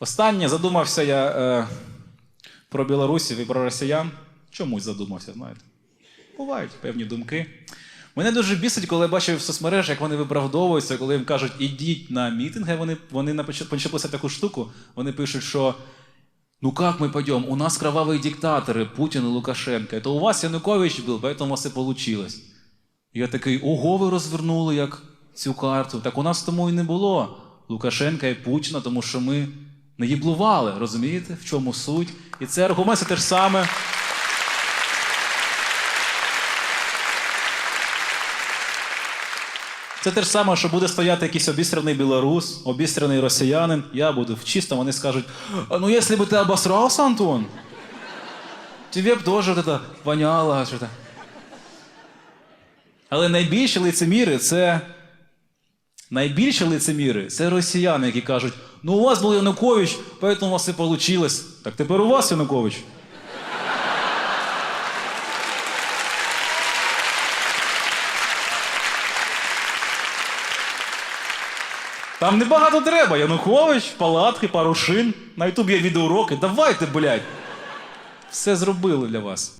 Останнє задумався я е, про білорусів і про росіян. Чомусь задумався, знаєте. Бувають певні думки. Мене дуже бісить, коли я бачив в соцмережах, як вони виправдовуються, коли їм кажуть, ідіть на мітинги, вони, вони напоч- почали писати таку штуку. Вони пишуть, що ну как мы пойдем? У нас кровавые диктаторы, Путин и Лукашенко. Это у вас Янукович был, поэтому у вас і получилось. Я такий, ого, ви розвернули як цю карту. Так у нас тому і не було Лукашенка і Путіна, тому що ми не їблували, розумієте, в чому суть? І це аргумент це те ж саме. Це те ж саме, що буде стояти якийсь обістрений білорус, обістрений росіянин. Я буду в чистому, вони скажуть: ну якщо б ти обосрався, Антон, тебе б теж это воняло. Але найбільші лицеміри це. Найбільші лицеміри це росіяни, які кажуть: ну у вас був Янукович, поэтому у вас і вийшло. Так тепер у вас Янукович. Там небагато треба. Янукович, палатки, пару шин. На Ютубі є відеоуроки. Давайте, блядь. Все зробили для вас.